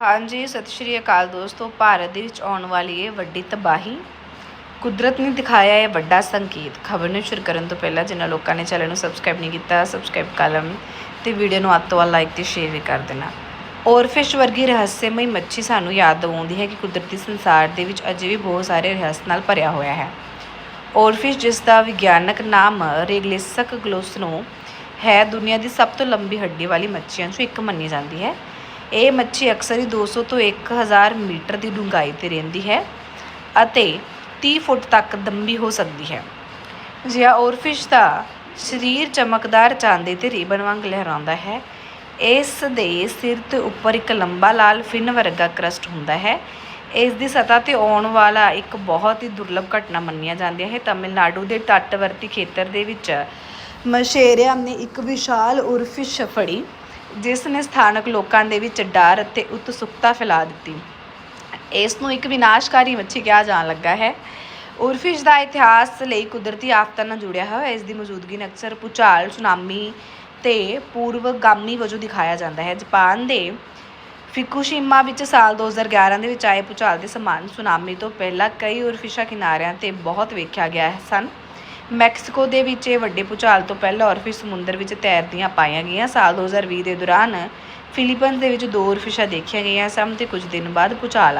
ਹਾਂਜੀ, ਸਤਿ ਸ਼੍ਰੀ ਅਕਾਲ ਦੋਸਤੋ। ਭਾਰਤ ਦੇ ਵਿੱਚ ਆਉਣ ਵਾਲੀ ਇਹ ਵੱਡੀ ਤਬਾਹੀ। ਕੁਦਰਤ ਨੇ ਦਿਖਾਇਆ ਇਹ ਵੱਡਾ ਸੰਕੇਤ। ਖਬਰ ਨੂੰ ਸ਼ੁਰੂ ਕਰਨ ਤੋਂ ਪਹਿਲਾਂ ਜਿਨ੍ਹਾਂ ਲੋਕਾਂ ਨੇ ਚੈਨਲ ਨੂੰ ਸਬਸਕ੍ਰਾਈਬ ਨਹੀਂ ਕੀਤਾ, ਸਬਸਕ੍ਰਾਈਬ ਕਰ ਲਵਣ ਤੇ ਵੀਡੀਓ ਨੂੰ ਅੱਤ ਵੱਲ ਲਾਈਕ ਤੇ ਸ਼ੇਅਰ ਵੀ ਕਰ ਦੇਣਾ। ਔਰਫਿਸ਼ ਵਰਗੀ ਰਹੱਸਮਈ ਮੱਛੀ ਸਾਨੂੰ ਯਾਦ ਦਿਵਾਉਂਦੀ ਹੈ ਕਿ ਕੁਦਰਤੀ ਸੰਸਾਰ ਦੇ ਵਿੱਚ ਅਜੇ ਵੀ ਬਹੁਤ ਸਾਰੇ ਰਹੱਸ ਨਾਲ ਭਰਿਆ ਹੋਇਆ ਹੈ। ਔਰਫਿਸ਼, ਜਿਸ ਦਾ ਵਿਗਿਆਨਕ ਨਾਮ ਰੇਗਲਿਸਕ ਗਲੋਸਨੋ ਹੈ, ਦੁਨੀਆ ਦੀ ਸਭ ਤੋਂ ਲੰਬੀ ਹੱਡੀ ਵਾਲੀ ਮੱਛੀਆਂ 'ਚੋਂ ਇੱਕ ਮੰਨੀ ਜਾਂਦੀ ਹੈ। ਇਹ ਮੱਛੀ ਅਕਸਰ ਹੀ 200 ਤੋਂ 1000 ਮੀਟਰ ਦੀ ਡੂੰਘਾਈ ਤੇ ਰਹਿੰਦੀ ਹੈ ਅਤੇ 30 ਫੁੱਟ ਤੱਕ ਲੰਬੀ ਹੋ ਸਕਦੀ ਹੈ। ਜਿਹਾ ਔਰਫਿਸ਼ ਦਾ ਸਰੀਰ ਚਮਕਦਾਰ ਚਾਂਦੀ ਤੇ ਰਿਬਨ ਵਾਂਗ ਲਹਿਰਾਉਂਦਾ ਹੈ। ਇਸ ਦੇ ਸਿਰ ਤੇ ਉੱਪਰ ਇੱਕ ਲੰਬਾ ਲਾਲ ਫਿਨ ਵਰਗਾ ਕਰਸਟ ਹੁੰਦਾ ਹੈ। ਇਸ ਦੀ ਸਤ੍ਹਾ ਤੇ ਆਉਣ ਵਾਲਾ ਇੱਕ ਬਹੁਤ ਹੀ ਦੁਰਲਭ ਘਟਨਾ ਮੰਨਿਆ ਜਾਂਦੀ ਹੈ। ਤਾਮਿਲਨਾਡੂ ਦੇ ਤੱਟਵਰਤੀ ਖੇਤਰ ਦੇ ਵਿੱਚ ਮਸ਼ੇਰਿਆਂ ਨੇ ਇੱਕ ਵਿਸ਼ਾਲ ਉਰਫਿਸ਼ ਫੜੀ ਜਿਸ ਨੇ ਸਥਾਨਕ ਲੋਕਾਂ ਦੇ ਵਿੱਚ ਡਰ ਅਤੇ ਉਤਸੁਕਤਾ ਫੈਲਾ ਦਿੱਤੀ। ਇਸ ਨੂੰ ਇੱਕ ਵਿਨਾਸ਼ਕਾਰੀ ਮੱਛੀ ਕਿਹਾ ਜਾਣ ਲੱਗਾ ਹੈ। ਉਰਫਿਸ਼ ਦਾ ਇਤਿਹਾਸ ਲਈ ਕੁਦਰਤੀ ਆਫਤਾਂ ਨਾਲ ਜੁੜਿਆ ਹੋਇਆ ਇਸ ਦੀ ਮੌਜੂਦਗੀ ਨੂੰ ਅਕਸਰ ਭੂਚਾਲ, ਸੁਨਾਮੀ ਤੇ ਪੂਰਵਗਾਮੀ ਵਜੋਂ ਦਿਖਾਇਆ ਜਾਂਦਾ ਹੈ। ਜਾਪਾਨ ਦੇ ਫਿਕੂਸ਼ੀਮਾ ਵਿੱਚ ਸਾਲ 2011 ਦੇ ਵਿੱਚ ਆਏ ਭੂਚਾਲ ਦੇ ਸਮਾਨ ਸੁਨਾਮੀ ਤੋਂ ਪਹਿਲਾਂ ਕਈ ਉਰਫਿਸ਼ਾ ਕਿਨਾਰਿਆਂ ਤੇ ਬਹੁਤ ਵੇਖਿਆ ਗਿਆ ਸਨ। ਮੈਕਸੀਕੋ ਦੇ ਵਿੱਚ ਇਹ ਵੱਡੇ ਭੂਚਾਲ ਤੋਂ ਪਹਿਲਾਂ ਔਰਫਿਸ਼ ਸਮੁੰਦਰ ਵਿੱਚ ਤੈਰਦੀਆਂ ਪਾਈਆਂ ਗਈਆਂ। ਸਾਲ 2020 ਦੇ ਦੌਰਾਨ ਫਿਲੀਪੀਨਜ਼ ਦੇ ਵਿੱਚ ਦੋ ਔਰਫਿਸ਼ਾਂ ਦੇਖੀਆਂ ਗਈਆਂ ਸਨ ਤੇ ਕੁਝ ਦਿਨ ਬਾਅਦ ਭੂਚਾਲ